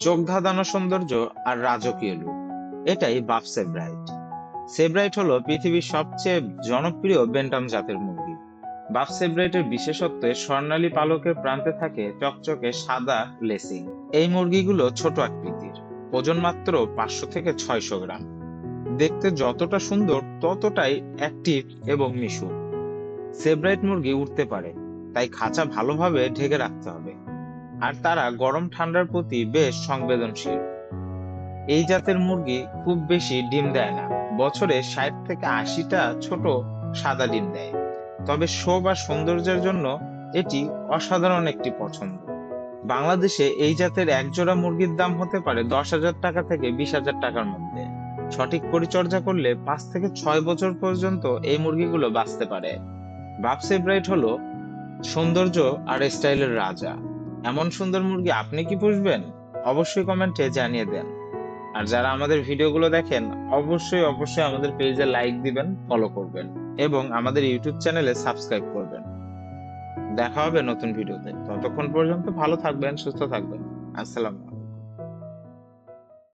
চোখ ধাঁধানো সৌন্দর্য আর রাজকীয় লুক এটাই বাফ সেব্রাইট। সেব্রাইট হলো পৃথিবীর সবচেয়ে জনপ্রিয় বেন্টাম জাতের মুরগি। বাফ সেব্রাইটের বিশেষত্বে স্বর্ণালী পালকের প্রান্তে থাকে চকচকে সাদা লেসিং। এই মুরগিগুলো ছোট আকৃতির, ওজন মাত্র পাঁচশো থেকে ছয়শো গ্রাম। দেখতে যতটা সুন্দর, ততটাই অ্যাক্টিভ এবং মিশুক সেব্রাইট মুরগি উঠতে পারে, তাই খাঁচা ভালোভাবে ঢেকে রাখতে হবে। আর তারা গরম ঠান্ডার প্রতি বেশ সংবেদনশীল। এই জাতের মুরগি খুব বেশি ডিম দেয় না। বছরে ষাট থেকে আশিটা ছোট সাদা ডিম দেয়। তবে শো বা সৌন্দর্যের জন্য এটি অসাধারণ একটি পছন্দ। বাংলাদেশে এই জাতের এক জোড়া মুরগির দাম হতে পারে দশ হাজার টাকা থেকে বিশ হাজার টাকার মধ্যে। সঠিক পরিচর্যা করলে পাঁচ থেকে ছয় বছর পর্যন্ত এই মুরগিগুলো বাঁচতে পারে। বাপসে ব্রাইট হলো সৌন্দর্য আর স্টাইলের রাজা। এমন সুন্দর মুরগি আপনি কি পুষবেন? অবশ্যই কমেন্টে জানিয়ে দেন। আর যারা আমাদের ভিডিওগুলো দেখেন, অবশ্যই অবশ্যই আমাদের পেজে লাইক দিবেন ফলো করবেন এবং আমাদের ইউটিউব চ্যানেলে সাবস্ক্রাইব করবেন। দেখা হবে নতুন ভিডিওতে। ততক্ষণ পর্যন্ত ভালো থাকবেন, সুস্থ থাকবেন। আসসালাম